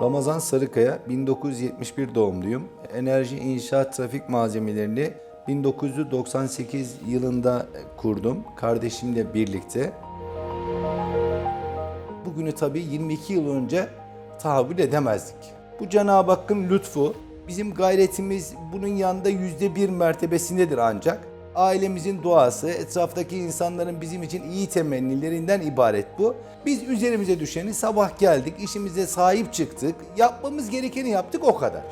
Ramazan Sarıkaya, 1971 doğumluyum. Enerji, inşaat, trafik malzemelerini 1998 yılında kurdum kardeşimle birlikte. Bugünü tabii 22 yıl önce tahammül edemezdik. Bu Cenab-ı Hakk'ın lütfu. Bizim gayretimiz bunun yanında yüzde bir mertebesindedir ancak. Ailemizin duası, etraftaki insanların bizim için iyi temennilerinden ibaret bu. Biz üzerimize düşeni sabah geldik, işimize sahip çıktık, yapmamız gerekeni yaptık o kadar.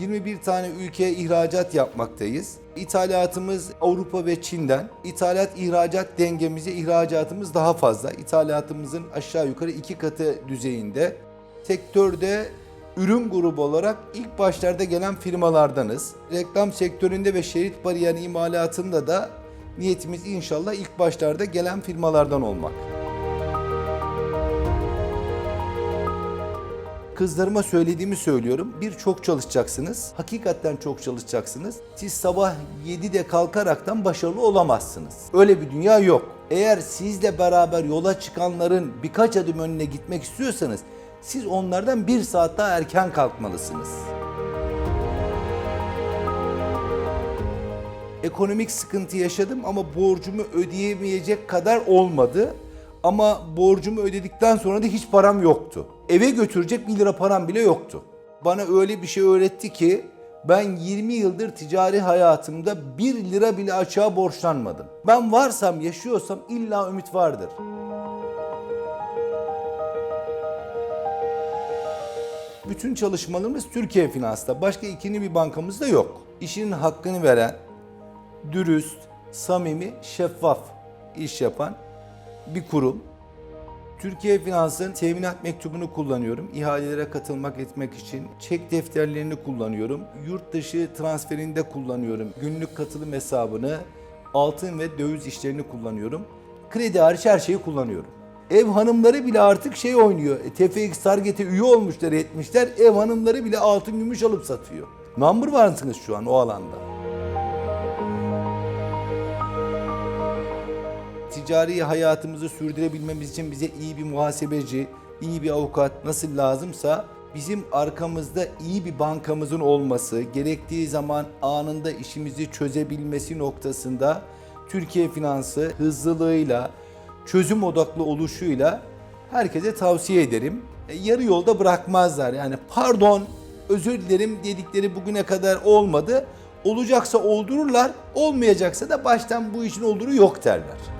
21 tane ülkeye ihracat yapmaktayız. İthalatımız Avrupa ve Çin'den. İthalat ihracat dengemize ihracatımız daha fazla. İthalatımızın aşağı yukarı iki katı düzeyinde. Sektörde ürün grubu olarak ilk başlarda gelen firmalardanız. Reklam sektöründe ve şerit bariyer imalatında da niyetimiz inşallah ilk başlarda gelen firmalardan olmak. Kızlarıma söylediğimi söylüyorum. Bir çok çalışacaksınız. Hakikaten çok çalışacaksınız. Siz sabah 7'de kalkaraktan başarılı olamazsınız. Öyle bir dünya yok. Eğer sizle beraber yola çıkanların birkaç adım önüne gitmek istiyorsanız siz onlardan bir saat daha erken kalkmalısınız. Ekonomik sıkıntı yaşadım ama borcumu ödeyemeyecek kadar olmadı. Ama borcumu ödedikten sonra da hiç param yoktu. Eve götürecek 1 lira param bile yoktu. Bana öyle bir şey öğretti ki ben 20 yıldır ticari hayatımda 1 lira bile açığa borçlanmadım. Ben varsam, yaşıyorsam illa ümit vardır. Bütün çalışmalarımız Türkiye Finans'ta. Başka ikinci bir bankamız da yok. İşin hakkını veren, dürüst, samimi, şeffaf iş yapan bir kurum. Türkiye Finans'ın teminat mektubunu kullanıyorum. İhalelere katılmak etmek için çek defterlerini kullanıyorum. Yurt dışı transferinde kullanıyorum. Günlük katılım hesabını, altın ve döviz işlerini kullanıyorum. Kredi hariç her şeyi kullanıyorum. Ev hanımları bile artık şey oynuyor. E, TFX Target'e üye olmuşlar etmişler. Ev hanımları bile altın gümüş alıp satıyor. Number varsınız şu an o alanda. Ticari hayatımızı sürdürebilmemiz için bize iyi bir muhasebeci, iyi bir avukat nasıl lazımsa bizim arkamızda iyi bir bankamızın olması, gerektiği zaman anında işimizi çözebilmesi noktasında Türkiye Finansı hızlılığıyla, çözüm odaklı oluşuyla herkese tavsiye ederim. E, yarı yolda bırakmazlar. Yani pardon, özür dilerim dedikleri bugüne kadar olmadı. Olacaksa oldururlar, olmayacaksa da baştan bu işin olduğunu yok derler.